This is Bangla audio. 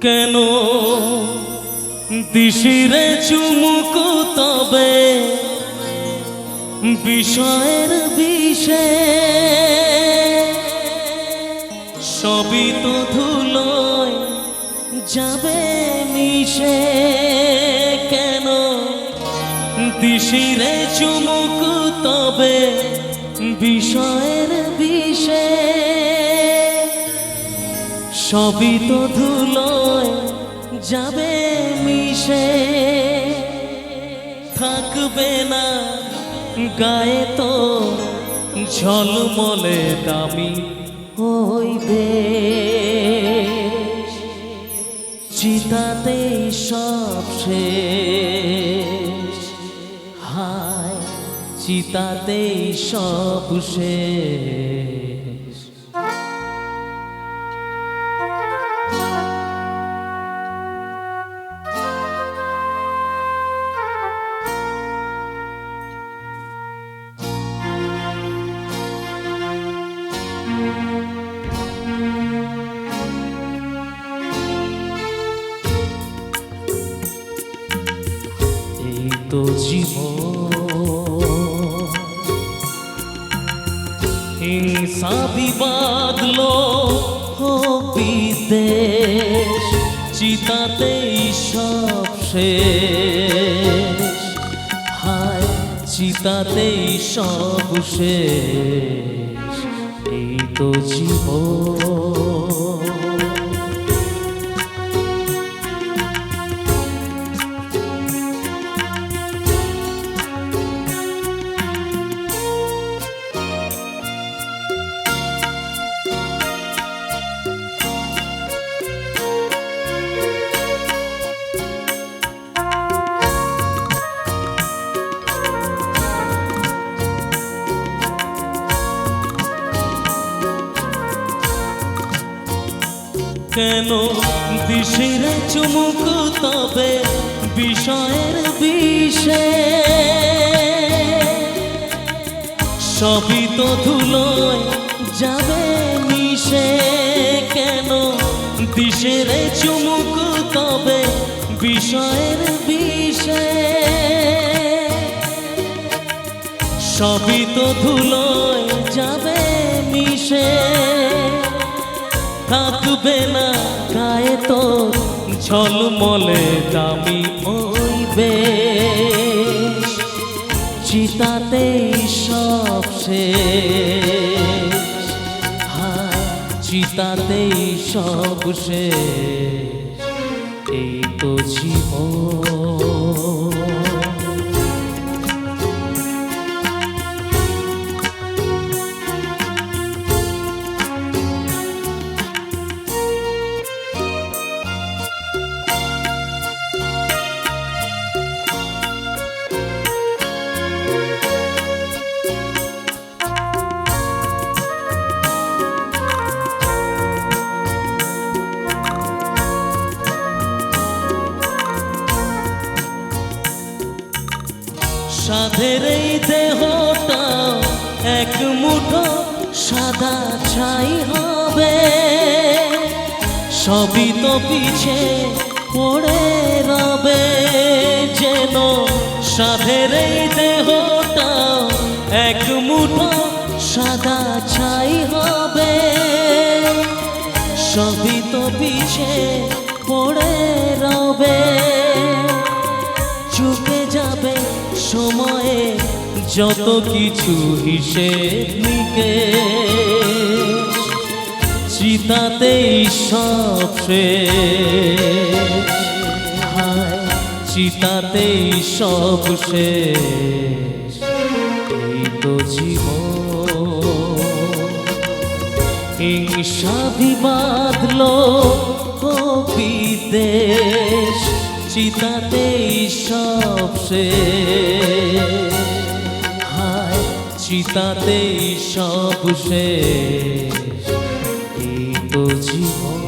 কেন? দিশিরে চুমুক তবে বিষয়ের বিষে। সবই তো ধুলোয় যাবে মিশে। কেন? দিশিরে চুমুক তবে বিষয়ের বিষে। সবই তো ধুলোয় যাবে মিশে। থাকবে না গায়ে তো ঝলমলে দামি হইবে চিতাতে সব হায়, চিতাতে সব শেষ। এই তো জীবন। হিংসা বিবাদলো ও বিদেশ চিতাতেই সব শেষ। হায়, চিতাতেই সব শেষ। এই তো জীবন। কেন? দিশের চুমুক তবে বিষয়ের বিষে। সবই তো ধুলোয় যাবে মিশে। কেন? দিশের চুমুক তবে বিষয়ের বিষে। সবই তো ধুলোয় যাবে থাকবে না গায়ে তো ঝলমলে দামি হইবে চিতাতে সব শেষ। হায় চিতাতে সব শেষ। এই তো জীবন। সাধের এই দেহটা এক মুঠো সাদা ছাই হবে। সবই তো পিছে পড়ে রবে, যেন সাধের এই দেহটা এক মুঠো সাদা ছাই হবে। সবই তো পিছে পড়ে রবে। যত কিছু হিসেব নিকে চিতাতেই সব হায় চিতাতেই সব এই তো জীবন। হিংসা বিবাদলো ও বিদেশ চিতাতেই সব শেষ। হায় তাতেই সব শেষ। এই তো জীবন।